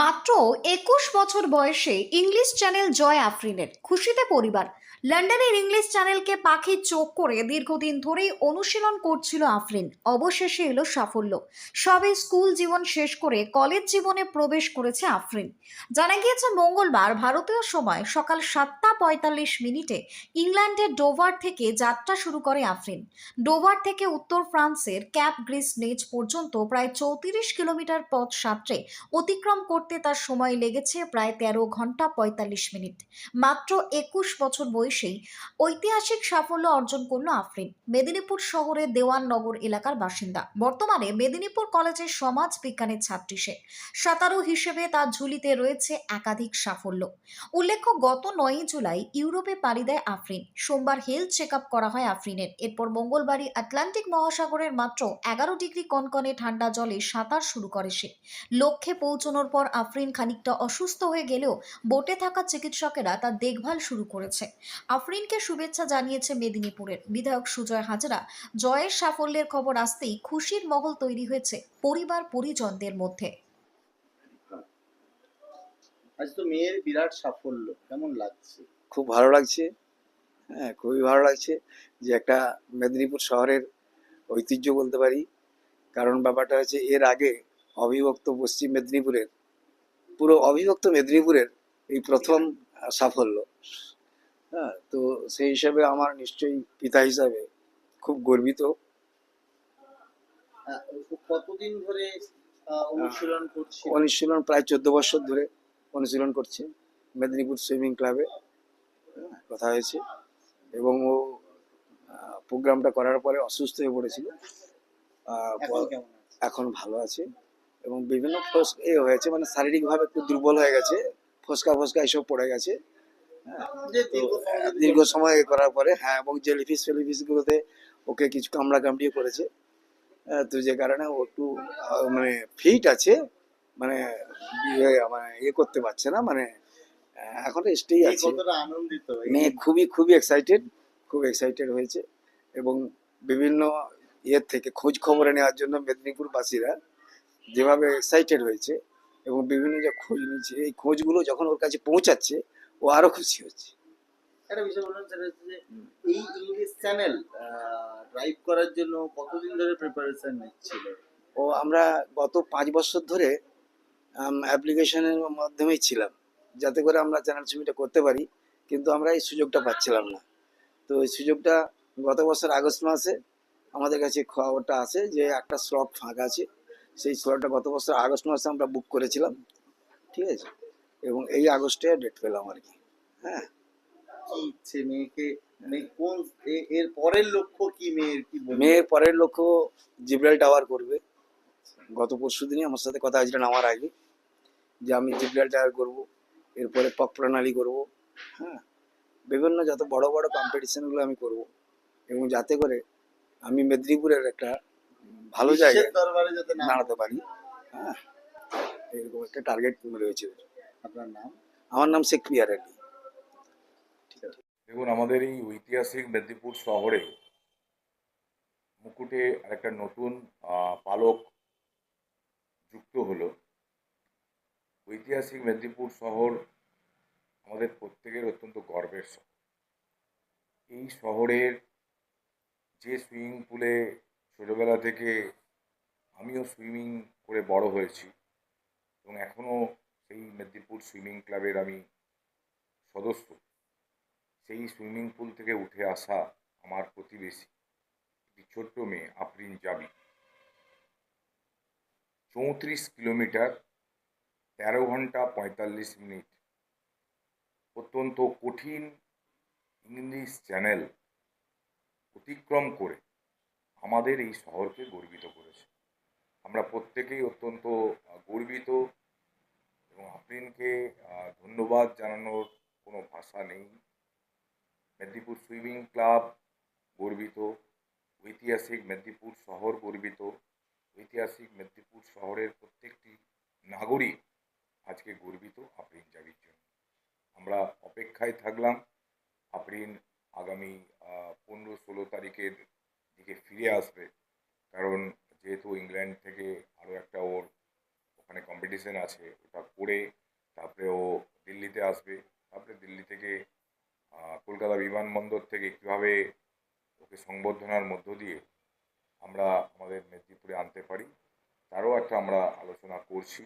মাত্র একুশ বছর বয়সে ইংলিশ চ্যানেল জয় আফরিনের খুশিতে পরিবার লন্ডনের ইংলিশ চ্যানেলকে পাখি চোখ করে দীর্ঘদিন ধরেই অনুশীলন করছিল আফরিন। অবশেষে এলো সাফল্য। সবে স্কুল জীবন শেষ করে কলেজ জীবনে প্রবেশ করেছে আফরিন। জানা গিয়েছে, মঙ্গলবার ভারতীয় সময় সকাল সাতটা পঁয়তাল্লিশ মিনিটে ইংল্যান্ডের ডোভার থেকে যাত্রা শুরু করে আফরিন। ডোভার থেকে উত্তর ফ্রান্সের ক্যাপ গ্রিস নেচ পর্যন্ত প্রায় চৌত্রিশ কিলোমিটার পথ সাঁতরে অতিক্রম করতে তার সময় লেগেছে প্রায় তেরো ঘণ্টা পঁয়তাল্লিশ মিনিট। মাত্র একুশ বছর বয়সেই ঐতিহাসিক সাফল্য অর্জন করল আফরিন। মেদিনীপুর শহরের দেওয়াননগর এলাকার বাসিন্দা। বর্তমানে মেদিনীপুর কলেজের সমাজ বিজ্ঞানের ছাত্রী সে। সাঁতারু হিসেবে তার ঝুলিতে রয়েছে একাধিক সাফল্য। উল্লেখ্য, গত নয়ই জুলাই ইউরোপে পাড়ি দেয় আফরিন। সোমবার হেলথ চেক করা হয় আফরিনের। এরপর মঙ্গলবারই আটলান্টিক মহাসাগরের মাত্র এগারো ডিগ্রি কনকনে ঠান্ডা জলে সাঁতার শুরু করে সে। লক্ষ্যে পৌঁছানোর পর আফরিন খানিকটা অসুস্থ হয়ে গেলেও বোটে থাকা চিকিৎসকেরা তার দেখভাল শুরু করেছে। আফরিনকে শুভেচ্ছা জানিয়েছে মেদিনীপুরের। বিধায়ক সুজয় হাজরা জয়ের সাফল্যের খবর আসতেই খুশির মহল তৈরি হয়েছে পরিবার পরিজনদের মধ্যে। আজ তো মেয়ের বিরাট সাফল্য। কেমন লাগছে? খুব ভালো লাগছে। হ্যাঁ খুবই ভালো লাগছে যে একটা মেদিনীপুর শহরের ঐতিহ্য বলতে পারি। কারণ ব্যাপারটা হচ্ছে এর আগে অবিভক্ত পশ্চিম মেদিনীপুরের পুরো অবিভক্ত মেদিনীপুরের এই প্রথম সাফল্য। হ্যাঁ তো সেই হিসাবে আমার নিশ্চয়ই পিতা হিসাবে খুব গর্বিত। কতদিন ধরে অনুশীলন করছি অনুশীলন প্রায় চোদ্দ বছর ধরে অনুশীলন করছে মেদিনীপুর সুইমিং ক্লাবে। হ্যাঁ, কথা হয়েছে। এবং ও প্রোগ্রামটা করার পরে অসুস্থ হয়ে পড়েছিল? এখন ভালো আছে। এবং বিভিন্ন ফোস এ হয়েছে মানে শারীরিকভাবে একটু দুর্বল হয়ে গেছে ফসকা ফসকা এসব পড়ে গেছে। হ্যাঁ, দীর্ঘ সময় দীর্ঘ সময় এ করার পরে হ্যাঁ এবং জেলিফিস ফেলিফিস গুলোতে ওকে কিছু কামড়া কামড়িয়ে করেছে। আহ, তো যে কারণে ও একটু মানে ফিট আছে মানে ইয়ে মানে ইয়ে করতে পারছে না মানে এখন স্টেই আছে। মেয়ে খুবই খুবই এক্সাইটেড খুব এক্সাইটেড হয়েছে। এবং বিভিন্ন ইয়ের থেকে খোঁজ খবর নেওয়ার জন্য মেদিনীপুরবাসীরা যেভাবে এক্সাইটেড হয়েছে এবং বিভিন্ন যে খোঁজ নিচ্ছে এই খোঁজগুলো যখন ওর কাছে পৌঁছাচ্ছে ও আরও খুশি হচ্ছে। একটা বিষয় বললাম সেটা হচ্ছে যে এই ইংলিশ চ্যানেল ড্রাইভ করার জন্য কতদিন ধরে প্রিপারেশন নিচ্ছিল? ও আমরা গত পাঁচ বছর ধরে অ্যাপ্লিকেশনের মাধ্যমেই ছিলাম যাতে করে আমরা চ্যানেল ছবিটা করতে পারি কিন্তু আমরা এই সুযোগটা পাচ্ছিলাম না। তো এই সুযোগটা গত বছর আগস্ট মাসে আমাদের কাছে খবরটা আছে যে একটা স্লট ফাঁকা আছে সেই স্লটটা গত বছর আগস্ট মাসে আমরা বুক করেছিলাম ঠিক আছে? এবং এই আগস্টে ডেট পেলাম আর কি হ্যাঁ? ইচ্ছে মেয়েকে? মেয়ে কোন এর পরের লক্ষ্য কি মেয়ের কি মেয়ের পরের লক্ষ্য জিব্রাইল টাওয়ার করবে। গত পরশু দিনই আমার সাথে কথা হয়েছিল নামার আগে যে আমি জিব্রাইল টাওয়ার করব এরপরে পক প্রণালী করব হ্যাঁ? বিভিন্ন যত বড় বড় কম্পিটিশনগুলো আমি করব এবং যাতে করে আমি মেদিনীপুরের একটা ভালো জায়গায় যাতে দাঁড়াতে পারি হ্যাঁ এরকম একটা টার্গেট রয়েছে আপনার নাম। আমার নাম শেখ পিয়ার আলী দেখুন আমাদের এই ঐতিহাসিক মেদিনীপুর শহরে মুকুটে একটা নতুন পালক যুক্ত হলো। ঐতিহাসিক মেদিনীপুর শহর আমাদের প্রত্যেকের অত্যন্ত গর্বের শহর। এই শহরের যে সুইমিং পুলে ছোটোবেলা থেকে আমিও সুইমিং করে বড় হয়েছি এবং এখনও সেই মেদিনীপুর সুইমিং ক্লাবের আমি সদস্য। সেই সুইমিং পুল থেকে উঠে আসা আমার প্রতিবেশী, একটি ছোট্ট মেয়ে, আফরিন জাবি। চৌত্রিশ কিলোমিটার, তেরো ঘণ্টা পঁয়তাল্লিশ মিনিট। অত্যন্ত কঠিন ইংলিশ চ্যানেল অতিক্রম করে আমাদের এই শহরকে গর্বিত করেছে। আমরা প্রত্যেকেই অত্যন্ত গর্বিত এবং আফরিনকে ধন্যবাদ জানানোর কোনো ভাষা নেই। মেদিনীপুর সুইমিং ক্লাব গর্বিত, ঐতিহাসিক মেদিনীপুর শহর গর্বিত, ঐতিহাসিক মেদিনীপুর শহরের প্রত্যেকটি নাগরিক আজকে গর্বিত আফরিন জাবির জন্য। আমরা অপেক্ষায় থাকলাম আফরিন আগামী পনেরো ষোলো তারিখের দিকে ফিরে আসবে। কারণ যেহেতু ইংল্যান্ড থেকে আরও একটা ওর ওখানে কম্পিটিশন আছে, ওটা করে তারপরে ও দিল্লিতে আসবে। তারপরে দিল্লি থেকে কলকাতা বিমানবন্দর থেকে কীভাবে ওকে সংবর্ধনার মধ্য দিয়ে আমরা আমাদের মেদিনীপুরে আনতে পারি, তারও একটা আমরা আলোচনা করছি।